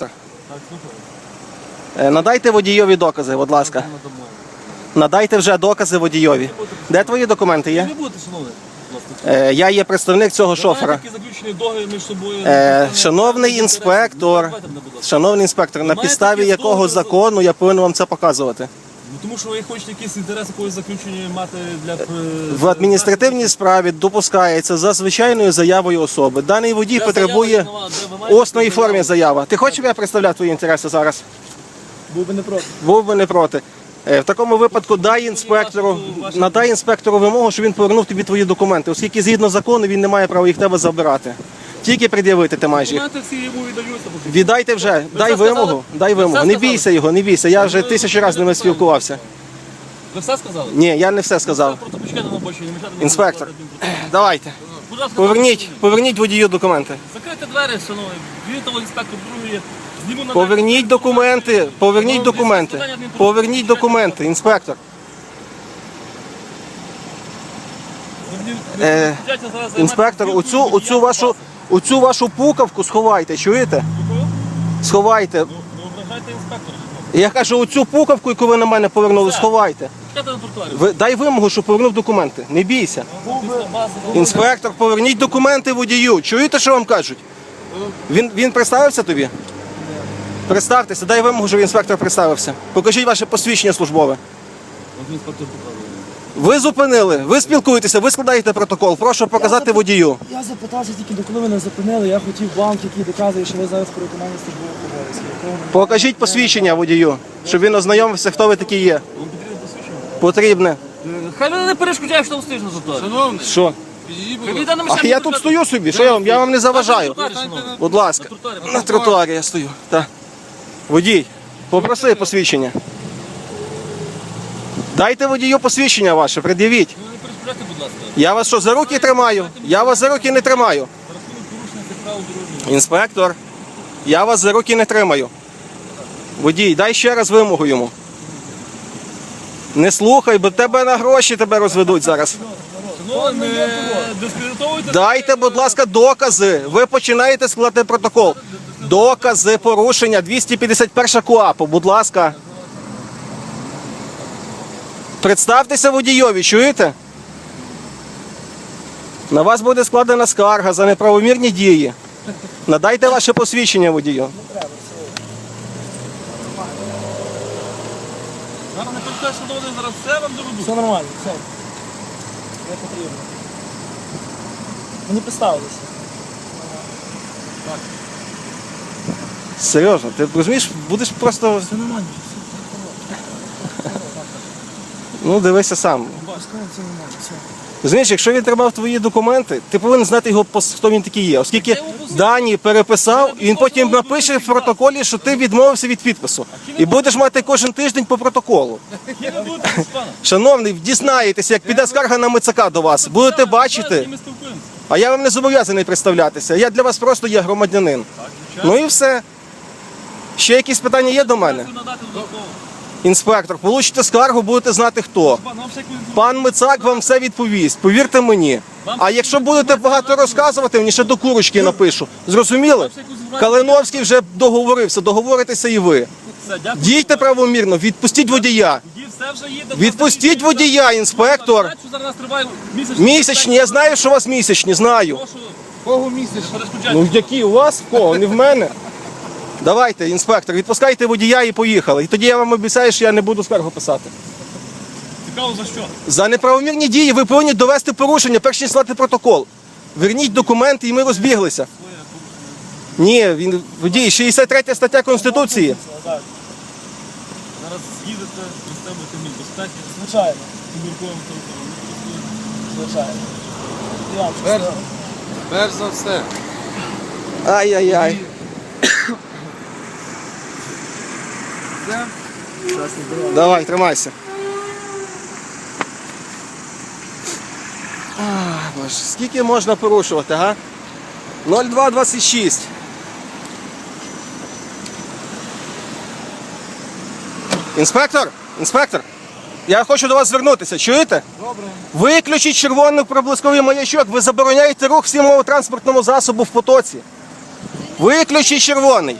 Так, Е, Надайте водійові докази, будь ласка. Надайте вже докази водійові. Де твої документи є? Не будете, шановний. Е, Я є представник цього шофера. Такі заключені договір між собою. Е, Шановний інспектор, шановний інспектор, на підставі якого закону я повинен вам це показувати? Ну, тому що ви хочете якийсь інтерес якогось заключення мати для... е, В адміністративній справі допускається за звичайною заявою особи. Даний водій Ця потребує заява існувала, де ви маєте усної заяву? формі заява. Ти хочеш, щоб я представляв твої інтереси зараз? Був би не проти. Був би не проти. Е, В такому випадку дай інспектору, надай інспектору вимогу, щоб він повернув тобі твої документи, оскільки згідно закону він не має права їх в тебе забирати. Тільки пред'явити ти маєш їх. Документи всі йому віддаються. поки. Віддайте вже, дай все вимогу, дай Ви вимогу. все Не сказали? бійся його, не бійся. Я вже тисячу разів з ними спілкувався. Ви все сказали? Ні, я не все сказав. Просто почекайте на бочині, не мішайте мені Інспектор. Давайте. Будь ласка, Поверніть, поверніть водію документи. Закрийте двері, шановний. Він того інспектор. Зніму на Поверніть документи, поверніть Ну, документи. Поверніть документи, інспектор. Е, Інспектор, оцю, оцю вашу, оцю вашу пукавку сховайте, чуєте? Сховайте. Не ображайте інспектора. Я кажу, оцю пукавку, яку ви на мене повернули, сховайте. Ви, дай вимогу, щоб повернув документи. Не бійся. Інспектор, поверніть документи водію. Чуєте, що вам кажуть? Він, він представився тобі? Представтеся, дай вимогу, щоб інспектор представився. Покажіть ваше посвідчення службове. Інспектор. Ви зупинили, ви спілкуєтеся, ви складаєте протокол. Прошу показати водію. Я запитався тільки до коли ви мене зупинили, я хотів банк, який доказує, що ви зараз при виконанні службових обов'язків. якого не- Покажіть посвідчення водію, щоб він ознайомився, хто ви такі є. Вам потрібно посвідчення? Потрібне. Е, Хай мене не перешкоджає, що стоїш на. Шановний, Що? підійдіть, будь ласка. А я тут стою собі, що я вам? Я вам не заважаю. Будь ласка, На тротуарі. на тротуарі я стою. Так. Водій, попроси посвідчення. Дайте водію посвідчення ваше, пред'явіть. Ви не перешкоджайте, будь ласка. Я вас що, за руки тримаю? Я вас за руки не тримаю. Рахунок порушення правил дорожнього. Інспектор, я вас за руки не тримаю. Водій, дай ще раз вимогу йому. Не слухай, бо тебе на гроші тебе розведуть зараз. Шановний, не дискредитовуйте. Дайте, будь ласка, докази. Ви починаєте складати протокол. Докази порушення 251 КУАПу, будь ласка. Представтеся водійові, чуєте? На вас буде складена скарга за неправомірні дії. Надайте ваше посвідчення водію. Зараз не перешкоджайте, шановний, зараз все вам доведу. Все нормально, все. Не потрібно. Мені представилися. Серйозно, ти розумієш, будеш просто. Все нормально, все. Ну, дивися сам. Розумієш, якщо він тримав твої документи, ти повинен знати його хто він такий є. Оскільки дані переписав, і він потім напише в протоколі, що ти відмовився від підпису. І будеш мати кожен тиждень по протоколу. Шановний, дізнаєтеся, як піде скарга на МЦК до вас. Будете бачити. А я вам не зобов'язаний представлятися. Я для вас просто є громадянин. Ну і все. Ще якісь питання є до мене? Інспектор, получите скаргу, будете знати хто. Пан, Мицак вам все відповість, повірте мені. А якщо будете багато розказувати, мені ще до курочки напишу. Зрозуміли? Калиновський вже договорився, договоритеся і ви. Дійте правомірно, відпустіть водія. Відпустіть водія, інспектор. Місячні, я знаю, що у вас місячні, знаю. Кого місяць? Ну які у вас в кого? Не в мене. Давайте, інспектор, відпускайте водія і поїхали. І тоді я вам обіцяю, що я не буду скаргу писати. Цікаво за що? За неправомірні дії ви повинні довести порушення, перш ніж слати протокол. Верніть документи і ми розбіглися. Ні, він водій, 63 стаття Конституції. Так, Зараз їдете, пристебуєте мій безпеки, звичайно, туберкулем телефоном. звичайно. Вам перш за все. Ай-яй-яй. Давай, тримайся. А, боже, скільки можна порушувати, га? 0226. Інспектор, інспектор, я хочу до вас звернутися. Чуєте? Добре. Виключіть червоний проблисковий маячок. Ви забороняєте рух всьому транспортному засобу в потоці. Виключіть червоний.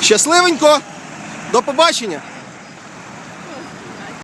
Щасливенько. До побачення.